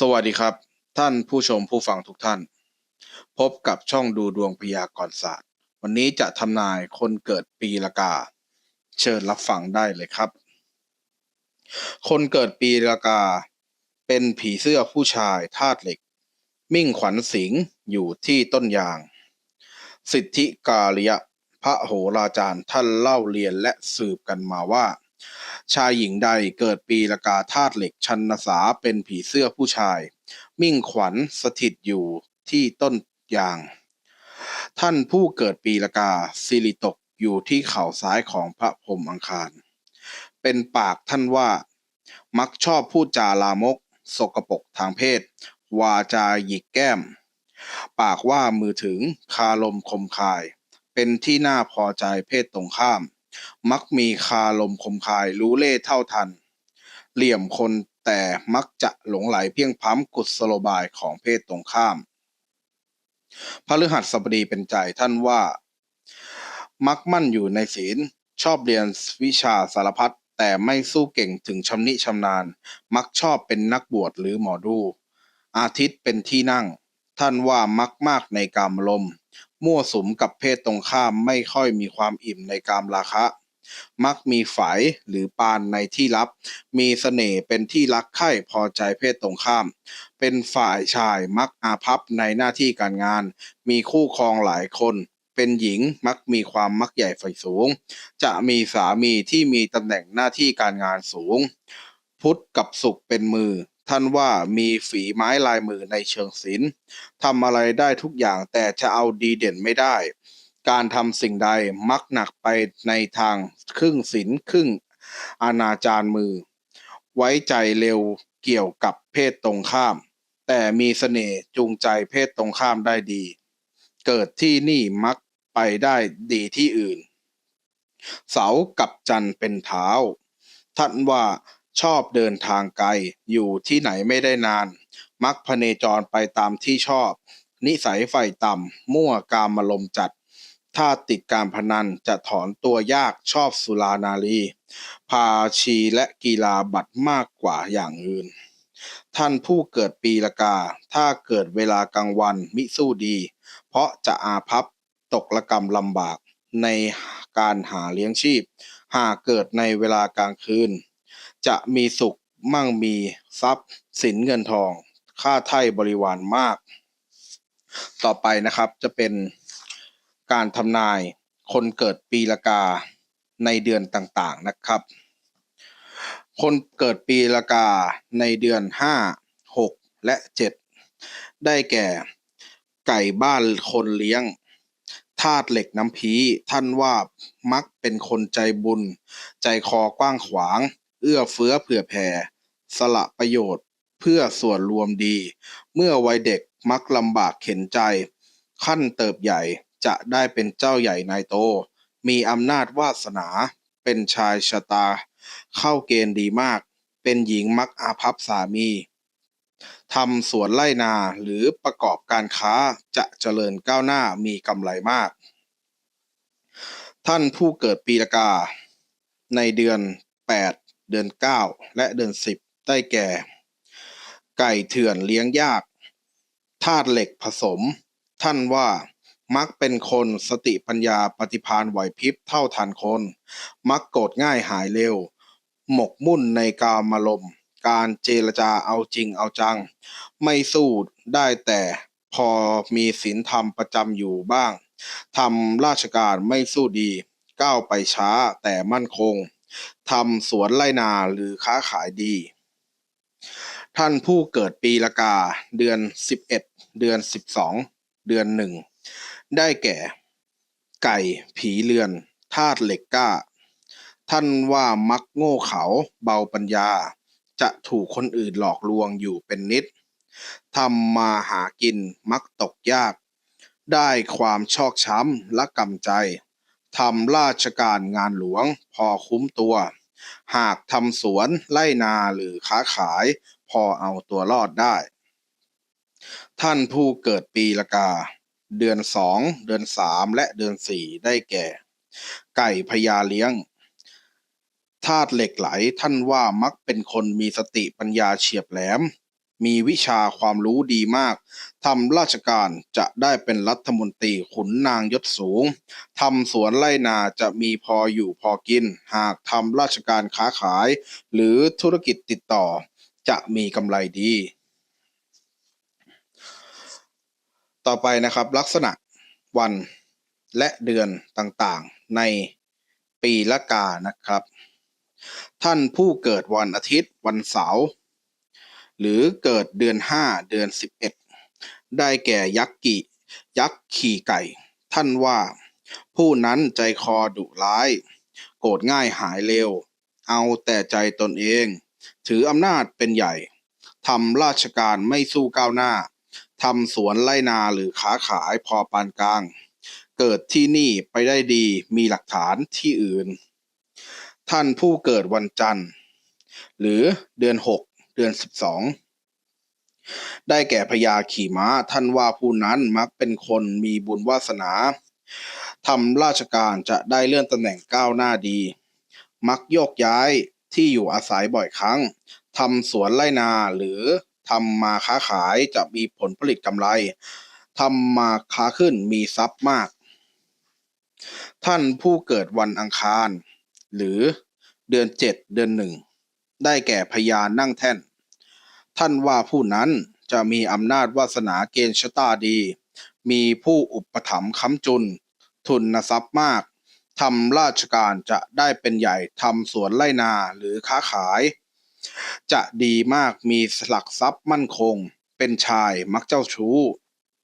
สวัสดีครับ ท่านผู้ชมผู้ฟังทุกท่าน พบกับช่องดูดวงพยากรณ์ศาสตร์ วันนี้จะทำนายคนเกิดปีละกา เชิญรับฟังได้เลยครับ คนเกิดปีละกา เป็นผีเสื้อผู้ชายธาตุเหล็ก มิ่งขวัญสิงอยู่ที่ต้นยาง สิทธิกาลิยะพระโหราจารย์ท่านเล่าเรียนและสืบกันมาว่า ชายหญิงใดเกิดปีละกาธาตุเหล็กชันนสาเป็นผีเสื้อผู้ชาย มิ่งขวัญสถิตอยู่ที่ต้นยาง ท่านผู้เกิดปีละกาสิริตกอยู่ที่เข่าซ้ายของพระพรหมอังคาร เป็นปากท่านว่า มักชอบพูดจาลามก สกปกทางเพศ วาจาหยิกแก้ม ปากว่ามือถึงคารมคมคาย เป็นที่น่าพอใจเพศตรงข้าม มักมีคารมคมคายรู้เล่เท่าทัน เหลี่ยมคนแต่มักจะหลงไหลเพียงพ้ำกุศโลบายของเพศตรงข้าม พระฤหัสบดีเป็นใจท่านว่า มักมั่นอยู่ในศีลชอบเรียนวิชาสารพัดแต่ไม่สู้เก่งถึงชำนิชำนาญ มักชอบเป็นนักบวชหรือหมอดู อาทิตย์เป็นที่นั่ง ท่านว่ามักมากในกามลม มั่วสุมกับเพศตรงข้ามไม่ค่อยมีความอิ่มในกามราคะ มักมีฝ่ายหรือปานในที่ลับ มีเสน่ห์เป็นที่รักใคร่พอใจเพศตรงข้าม เป็นฝ่ายชายมักอาภัพในหน้าที่การงาน มีคู่ครองหลายคนเป็นหญิงมักมีความมักใหญ่ไฟสูง จะมีสามีที่มีตำแหน่งหน้าที่การงานสูง พุทธกับสุขเป็นมือ ท่านว่ามีฝีไม้ลายมือในเชิงศิลป์ทำอะไรได้ทุกอย่างแต่จะเอาดีเด่นไม่ได้ การทำสิ่งใดมักหนักไปในทางครึ่งศิลป์ครึ่งอนาจารมือ ไว้ใจเร็วเกี่ยวกับเพศตรงข้าม แต่มีเสน่ห์จูงใจเพศตรงข้ามได้ดี เกิดที่นี่มักไปได้ดีที่อื่น เสากับจันทร์เป็นเท้าท่านว่า ชอบเดินทางไกล อยู่ที่ไหนไม่ได้นาน มักพเนจรไปตามที่ชอบ นิสัยไฟต่ำ มั่วกามลมจัด ถ้าติดการพนันจะถอนตัวยากชอบสุรานารี พาชีและกีฬาบัตรมากกว่าอย่างอื่น ท่านผู้เกิดปีละกา ถ้าเกิดเวลากลางวันมิสู้ดี เพราะจะอาภัพตกระกรรมลำบากในการหาเลี้ยงชีพ หากเกิดในเวลากลางคืน จะมีสุขมั่งมีทรัพย์สินเงินทอง ค่าไถ่บริวารมาก ต่อไปนะครับจะเป็นการทำนายคนเกิดปีละกาในเดือนต่างๆนะครับ คนเกิดปีละกาในเดือน 5 6 และ 7 ได้แก่ไก่บ้านคนเลี้ยงธาตุเหล็กน้ำพีท่านว่ามักเป็นคนใจบุญ ใจคอกว้างขวาง เอื้อเฟื้อเผื่อแผ่ สละประโยชน์ เพื่อส่วนรวมดี เมื่อวัยเด็กมักลำบากเข็นใจ ขั้นเติบใหญ่จะได้เป็นเจ้าใหญ่นายโต มีอำนาจวาสนา เป็นชายชะตา เข้าเกณฑ์ดีมาก เป็นหญิงมักอาภัพสามีทำสวนไร่นาหรือประกอบการค้าจะเจริญก้าวหน้ามีกำไรมาก ท่านผู้เกิดปีละกา ในเดือน 8 เดือน 9 และเดือน 10 ได้แก่ ไก่เถื่อนเลี้ยงยากธาตุเหล็กผสม ท่านว่ามักเป็นคนสติปัญญาปฏิภาณไหวพริบเท่าทันคน มักโกรธง่ายหายเร็ว หมกมุ่นในกามารมการเจรจาเอาจริงเอาจัง ไม่สู้ได้แต่พอมีศีลธรรมประจำอยู่บ้างทำราชการไม่สู้ดี ก้าวไปช้าแต่มั่นคง ทำสวนไรนาหรือค้าขายดี ท่านผู้เกิดปีละกา เดือน 11 เดือน 12 เดือนหนึ่งได้แก่ ไก่ผีเรือนธาตุเหล็กกล้า ท่านว่ามักโง่เขาเบาปัญญา จะถูกคนอื่นหลอกลวงอยู่เป็นนิดทำมาหากินมักตกยาก ได้ความชอกช้ำและกำใจ ทำราชการงานหลวงพอคุ้มตัว หากทำสวนไร่นาหรือค้าขาย พอเอาตัวรอดได้ ท่านผู้เกิดปีละกา เดือนสองเดือนสามและเดือนสี่ได้แก่ ไก่พญาเลี้ยงธาตุเหล็กไหลท่านว่ามักเป็นคนมีสติปัญญาเฉียบแหลม มีวิชาความรู้ดีมากทำราชการจะได้เป็นรัฐมนตรีขุนนางยศสูงทำสวนไร่นาจะมีพออยู่พอกิน หากทำราชการค้าขาย หรือธุรกิจติดต่อ จะมีกำไรดี ต่อไปนะครับลักษณะวันและเดือนต่างๆ ในปีละกานะครับ ท่านผู้เกิดวันอาทิตย์ วันเสาร์ หรือเกิดเดือนห้าเดือนสิบเอ็ดได้แก่ยักษ์กิยักษ์ขี่ไก่ ท่านว่า ผู้นั้นใจคอดุร้าย โกรธง่ายหายเร็ว เอาแต่ใจตนเอง ถืออำนาจเป็นใหญ่ทำราชการไม่สู้ก้าวหน้าทำสวนไร่นาหรือค้าขายพอปานกลาง เกิดที่นี่ไปได้ดีมีหลักฐานที่อื่น ท่านผู้เกิดวันจันทร์ หรือเดือนหก เดือนสิบสองได้แก่พญาขี่ม้าท่านว่าผู้นั้นมักเป็นคนมีบุญวาสนาทำราชการจะได้เลื่อนตำแหน่งก้าวหน้าดี มักโยกย้ายที่อยู่อาศัยบ่อยครั้งทำสวนไร่นาหรือทำมาค้าขายจะมีผลผลิตกำไรทำมาค้าขึ้นมีทรัพย์มาก ท่านผู้เกิดวันอังคาร หรือเดือนเจ็ดเดือนหนึ่ง ได้แก่พญานั่งแท่น ท่านว่าผู้นั้นจะมีอำนาจวาสนาเกณฑ์ชะตาดี มีผู้อุปถัมภ์ค้ำจุน ทุนทรัพย์มากทำราชการจะได้เป็นใหญ่ทำสวนไร่นาหรือค้าขาย จะดีมากมีหลักทรัพย์มั่นคง เป็นชายมักเจ้าชู้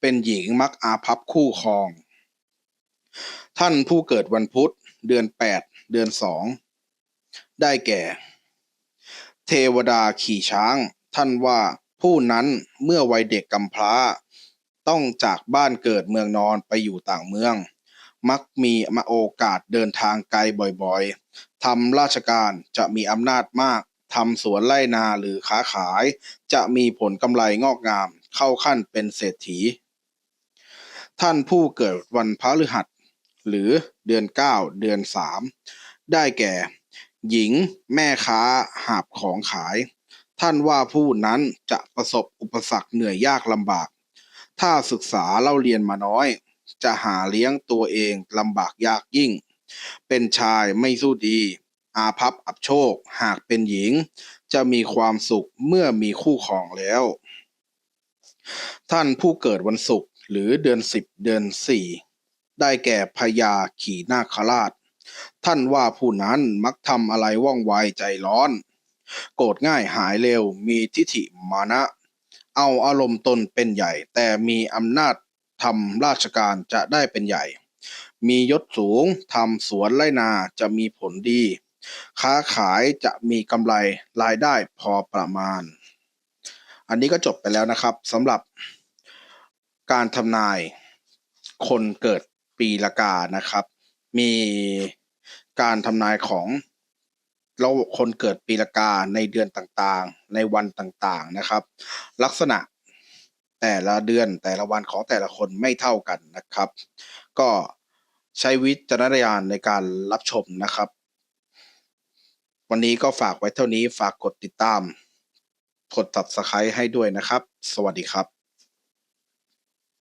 เป็นหญิงมักอาภัพคู่ครอง ท่านผู้เกิดวันพุธเดือนแปดเดือนสองได้แก่ เทวดาขี่ช้าง ท่านว่าผู้นั้นเมื่อวัยเด็กกำพร้า ต้องจากบ้านเกิดเมืองนอนไปอยู่ต่างเมือง มักมีมาโอกาสเดินทางไกลบ่อยๆทำราชการจะมีอำนาจมากทำสวนไร่นาหรือค้าขาย จะมีผลกำไรงอกงามเข้าขั้นเป็นเศรษฐี ท่านผู้เกิดวันพฤหัส หรือเดือนเก้าเดือนสามได้แก่ หญิงแม่ค้าหาบของขาย ท่านว่าผู้นั้นจะประสบอุปสรรคเหนื่อยยากลำบาก ถ้าศึกษาเล่าเรียนมาน้อย จะหาเลี้ยงตัวเองลำบากยากยิ่ง เป็นชายไม่สู้ดี อาภัพอับโชค หากเป็นหญิง จะมีความสุขเมื่อมีคู่ครองแล้ว ท่านผู้เกิดวันศุกร์หรือเดือนสิบเดือนสี่ได้แก่พญาขี่นาคราช ท่านว่าผู้นั้นมักทำอะไรว่องไวใจร้อน โกรธง่ายหายเร็วมีทิฐิมานะ เอาอารมณ์ตนเป็นใหญ่ แต่มีอำนาจทำราชการจะได้เป็นใหญ่ มียศสูงทำสวนไรนาจะมีผลดี ค้าขายจะมีกำไรรายได้พอประมาณ อันนี้ก็จบไปแล้วนะครับสำหรับการทำนายคนเกิดปีละกานะครับ มี การทำนายของเราคนเกิดปีละกาในเดือนต่างๆ ในวันต่างๆนะครับ ลักษณะแต่ละเดือนแต่ละวันของแต่ละคนไม่เท่ากันนะครับ ก็ใช้วิจารณญาณในการรับชมนะครับ วันนี้ก็ฝากไว้เท่านี้ฝากกดติดตาม กด subscribe ให้ด้วยนะครับ สวัสดีครับ